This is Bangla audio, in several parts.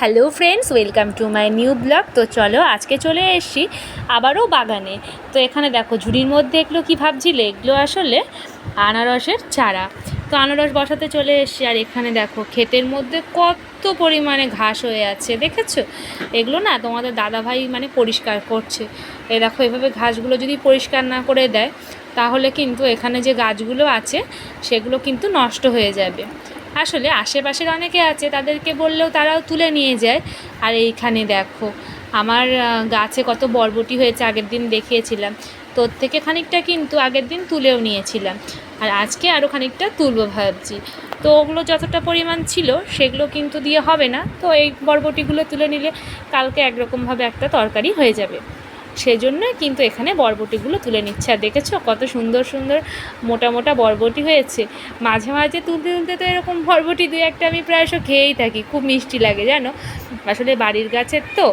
Hello friends, welcome to my new blog. তো চলো আজকে চলে এসেছি আবারও বাগানে। তো এখানে দেখো ঝুড়ির মধ্যে এগুলো কী ভাবছিলে? এগুলো আসলে আনারসের চারা। তো আনারস বসাতে চলে এসেছি আর এখানে দেখো ক্ষেতের মধ্যে কত পরিমাণে ঘাস হয়ে আছে, দেখেছ? এগুলো না তোমাদের দাদাভাই মানে পরিষ্কার করছে। এ দেখো এভাবে ঘাসগুলো যদি পরিষ্কার না করে দেয়, তাহলে কিন্তু এখানে যে গাছগুলো আছে, সেগুলো কিন্তু নষ্ট হয়ে যাবে। আসলে আশেপাশের অনেকে আছে, তাদেরকে বললেও তারাও তুলে নিয়ে যায়। আর এইখানে দেখো, আমার গাছে কত বরবটি হয়েছে, আগের দিন দেখিয়েছিলাম। তোর থেকে খানিকটা কিন্তু আগের দিন তুলেও নিয়েছিলাম। আর আজকে আরও খানিকটা তুলবো ভাবছি। তো ওগুলো যতটা পরিমাণ ছিল, সেগুলো কিন্তু দিয়ে হবে না। তো এই বরবটিগুলো তুলে নিলে কালকে একরকমভাবে একটা তরকারি হয়ে যাবে। সেজন্যই কিন্তু এখানে বরবটিগুলো তুলে নিচ্ছে। আর দেখেছ কত সুন্দর সুন্দর মোটা মোটা বরবটি হয়েছে। মাঝে মাঝে তুলতে তুলতে তো এরকম বরবটি দুই একটা আমি প্রায়শ খেয়েই থাকি। খুব মিষ্টি লাগে জানো? আসলে বাড়ির গাছের তো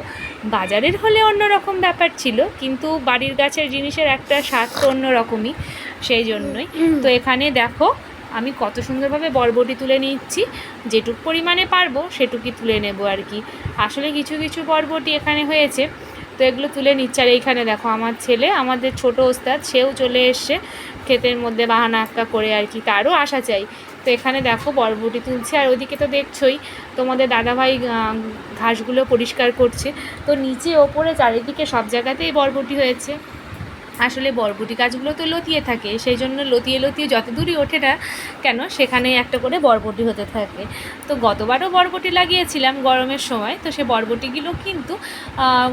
বাজারের হলে অন্য রকম ব্যাপার ছিল কিন্তু বাড়ির গাছের জিনিসের একটা স্বাদ তো অন্য রকমই সেই জন্যই। তো এখানে দেখো আমি কত সুন্দরভাবে বরবটি তুলে নিচ্ছি। যেটুক পরিমাণে পারব সেটুকুই তুলে নেব আর কি। আসলে কিছু কিছু বরবটি এখানে হয়েছে। তো এগুলো তুলে নিচ্ছে। আর এইখানে দেখো আমার ছেলে, আমাদের ছোট ওস্তাদ, সেও চলে এসছে ক্ষেতের মধ্যে বাহানা আক্কা করে আর কি, তারও আসা চাই। তো এখানে দেখো বরবটি তুলছে, আর ওদিকে তো দেখছই তোমাদের দাদাভাই ঘাসগুলো পরিষ্কার করছে। তো নিচে ওপরে চারিদিকে সব জায়গাতেই বরবটি হয়েছে। আসলে বরবটি গাছগুলো তো লতিয়ে থাকে, সেই জন্য লতিয়ে লতিয়ে যত দূরই ওঠে না কেন সেখানে একটা করে বরবটি হতে থাকে। তো গতবারও বরবটি লাগিয়েছিলাম গরমের সময়, তো সে বরবটিগুলো কিন্তু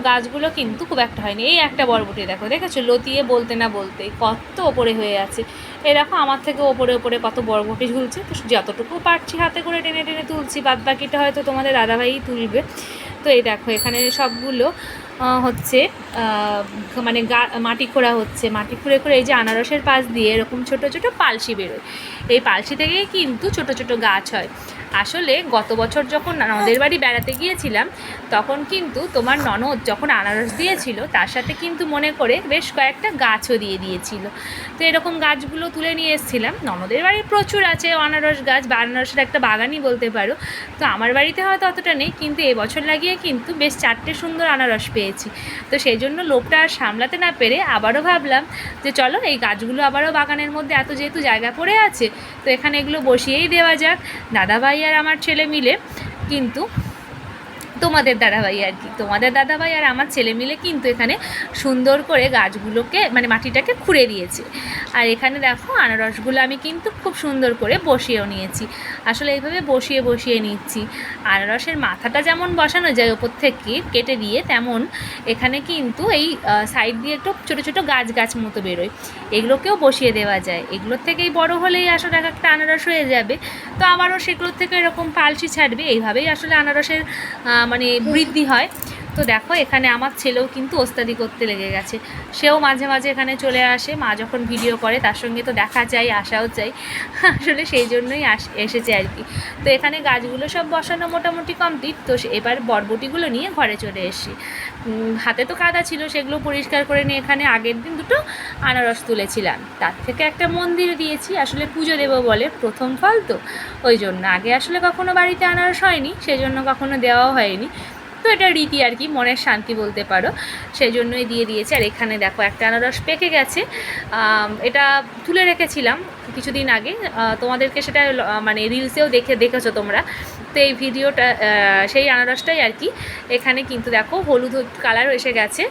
গাছগুলো কিন্তু খুব একটা হয়নি। এই একটা বরবটি দেখো, দেখেছ? লতিয়ে বলতে না বলতে কত ওপরে হয়ে আছে। এ দেখো, আমার থেকে ওপরে ওপরে কত বরবটি ঝুলছে। তো যতটুকু পারছি হাতে করে টেনে টেনে তুলছি বাদ বাকিটা হয়তো তোমাদের দাদাভাই তুলবে। তো এই দেখো, এখানে সবগুলো হচ্ছে মানে মাটি খোঁড়া হচ্ছে। মাটি খুঁড়ে খুঁড়ে এই যে আনারসের পাশ দিয়ে এরকম ছোট ছোট পালসি বেরোয়। এই পালসি থেকেই কিন্তু ছোট ছোট গাছ হয়। আসলে গত বছর যখন ননদের বাড়ি বেড়াতে গিয়েছিলাম, তখন কিন্তু তোমার ননদ যখন আনারস দিয়েছিল, তার সাথে কিন্তু মনে করে বেশ কয়েকটা গাছও দিয়ে দিয়েছিল। তো এরকম গাছগুলো তুলে নিয়ে এসেছিলাম। ননদের বাড়ি প্রচুর আছে আনারস গাছ বা আনারসের একটা বাগানই বলতে পারো। তো আমার বাড়িতে হয়তো অতটা নেই, কিন্তু এবছর লাগিয়ে কিন্তু বেশ চারটে সুন্দর আনারস পেয়েছি। তো সেই জন্য লোকটা আর সামলাতে না পেরে আবারও ভাবলাম যে চলো এই গাছগুলো আবারও বাগানের মধ্যে এত যেহেতু জায়গা পড়ে আছে, তো এখানে এগুলো বসিয়েই দেওয়া যাক। দাদাভাই আর আমার ছেলে মিলে কিন্তু তোমাদের দাদাভাই আর কি, তোমাদের দাদাভাই আর আমার ছেলে মিলে কিন্তু এখানে সুন্দর করে গাছগুলোকে মানে মাটিটাকে খুঁড়ে দিয়েছে। আর এখানে দেখো আনারসগুলো আমি কিন্তু খুব সুন্দর করে বসিয়েও নিয়েছি। আসলে এইভাবে বসিয়ে বসিয়ে নিচ্ছি। আনারসের মাথাটা যেমন বসানো যায় ওপর থেকে কেটে দিয়ে, তেমন এখানে কিন্তু এই সাইড দিয়ে একটু ছোটো ছোটো গাছ গাছ মতো বেরোয়। এগুলোকেও বসিয়ে দেওয়া যায়। এগুলোর থেকেই বড় হলেই আসলে এক একটা আনারস হয়ে যাবে। তো আবারও সেগুলোর থেকে এরকম পালসি ছাড়বে। এইভাবেই আসলে আনারসের মানে বৃদ্ধি হয়। তো দেখো, এখানে আমার ছেলেও কিন্তু ওস্তাদি করতে লেগে গেছে। সেও মাঝে মাঝে এখানে চলে আসে, মা যখন ভিডিও করে তার সঙ্গে তো দেখা চাই আসাও চাই। আসলে সেই জন্যই আস, এসেছে আর কি। তো এখানে গাছগুলো সব বসানো মোটামুটি কমপ্লিট তো এবার বরবটিগুলো নিয়ে ঘরে চলে এসেছি। হাতে তো কাদা ছিল, সেগুলো পরিষ্কার করে নিয়ে এখানে আগের দিন দুটো আনারস তুলেছিলাম। তার থেকে একটা মন্দির দিয়েছি, আসলে পুজো দেবো বলে প্রথম ফল তো। ওই জন্য, আগে আসলে কখনো বাড়িতে আনারস হয়নি সেই জন্য কখনো দেওয়াও হয়নি। তো এটা রীতি আর কি, মনের শান্তি বলতে পারো। সেই জন্যই দিয়ে দিয়েছে। আর এখানে দেখো, একটা আনারস পেকে গেছে। এটা তুলে রেখেছিলাম কিছুদিন আগে। তোমাদেরকে সেটা মানে রিলসেও দেখে, দেখেছ তোমরা। তো এই ভিডিওটা সেই আনারসটাই আর কি। এখানে কিন্তু দেখো হলুদ কালার এসে গেছে।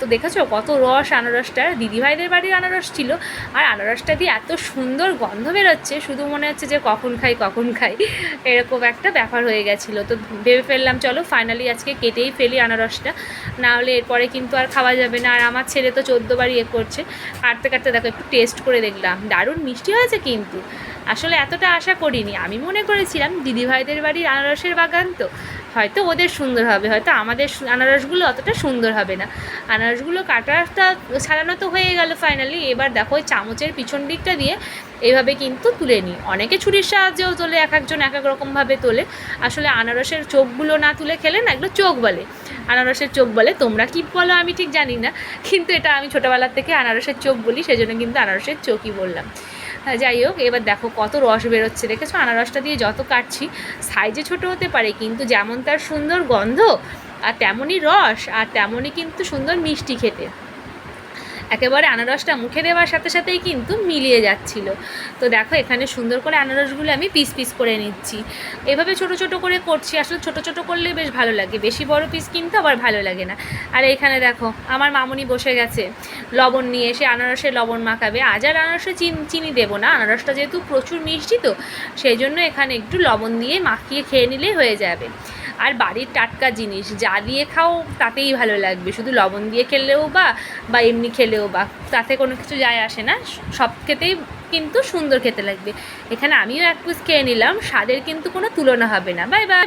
তো দেখেছ কত রস আনারসটার? দিদিভাইদের বাড়ির আনারস ছিল। আর আনারসটা দিয়ে এত সুন্দর গন্ধ বেরোচ্ছে, শুধু মনে হচ্ছে যে কখন খাই কখন খাই। এরকম একটা ব্যাপার হয়ে গেছিল। তো ভেবে ফেললাম, চলো ফাইনালি আজকে কেটেই ফেলি আনারসটা। না হলে এরপরে কিন্তু আর খাওয়া যাবে না। আর আমার ছেলে তো চোদ্দ বার ইয়ে করছে। কাটতে কাটতে দেখো একটু টেস্ট করে দেখলাম। দারুণ মিষ্টি হয়েছে কিন্তু। আসলে এতটা আশা করিনি। আমি মনে করেছিলাম দিদিভাইদের বাড়ির আনারসের বাগান তো। হয়তো ওদের সুন্দর হবে, হয়তো আমাদের আনারসগুলো অতটা সুন্দর হবে না। আনারসগুলো কাটাটা ছাড়ানো তো হয়ে গেল ফাইনালি এবার দেখো ওই চামচের পিছন দিকটা দিয়ে এইভাবে কিন্তু তুলে নিই। অনেকে ছুরির সাহায্যেও তোলে, এক একজন এক এক রকমভাবে তোলে। আসলে আনারসের চোখগুলো না তুলে খেলে না, এগুলো চোখ বলে। আনারসের চোখ বলে, তোমরা কি বলো আমি ঠিক জানি না। কিন্তু এটা আমি ছোটোবেলার থেকে আনারসের চোখ বলি, সেজন্য কিন্তু আনারসের চোখই বললাম। যাই হোক, এবার দেখো কত রস বেরোচ্ছে। দেখেছ? আনারসটা দিয়ে যত কাটছি, সাইজে ছোট হতে পারে, কিন্তু যেমন তার সুন্দর গন্ধ আর তেমনই রস আর তেমনই কিন্তু সুন্দর মিষ্টি খেতে। একেবারে আনারসটা মুখে দেওয়ার সাথে সাথেই কিন্তু মিলিয়ে যাচ্ছিল। তো দেখো, এখানে সুন্দর করে আনারসগুলো আমি পিস পিস করে নিচ্ছি। এভাবে ছোট ছোট করে করছি, আসলে ছোট ছোট করলে বেশ ভালো লাগে। বেশি বড় পিস কিন্তু আবার ভালো লাগে না। আর এখানে দেখো, আমার মামুনি বসে গেছে। লবণ নিয়ে এসে আনারসে লবণ মাখাবে। আজ আর আনারসে চিনি দেবো না। আনারসটা যেহেতু প্রচুর মিষ্টি তো, সেই জন্য এখানে একটু লবণ দিয়ে মাখিয়ে খেয়ে নিলেই হয়ে যাবে। আর বাড়ির টাটকা জিনিস, যা দিয়ে খাও তাতেই ভালো লাগবে। শুধু লবণ দিয়ে খেলেও বা বা এমনি খেলেও বা, তাতে কোনো কিছু যায় আসে না। সব খেতেই কিন্তু সুন্দর খেতে লাগবে। এখানে আমিও এক পিস খেয়ে নিলাম, স্বাদের কিন্তু কোনো তুলনা হবে না। Bye bye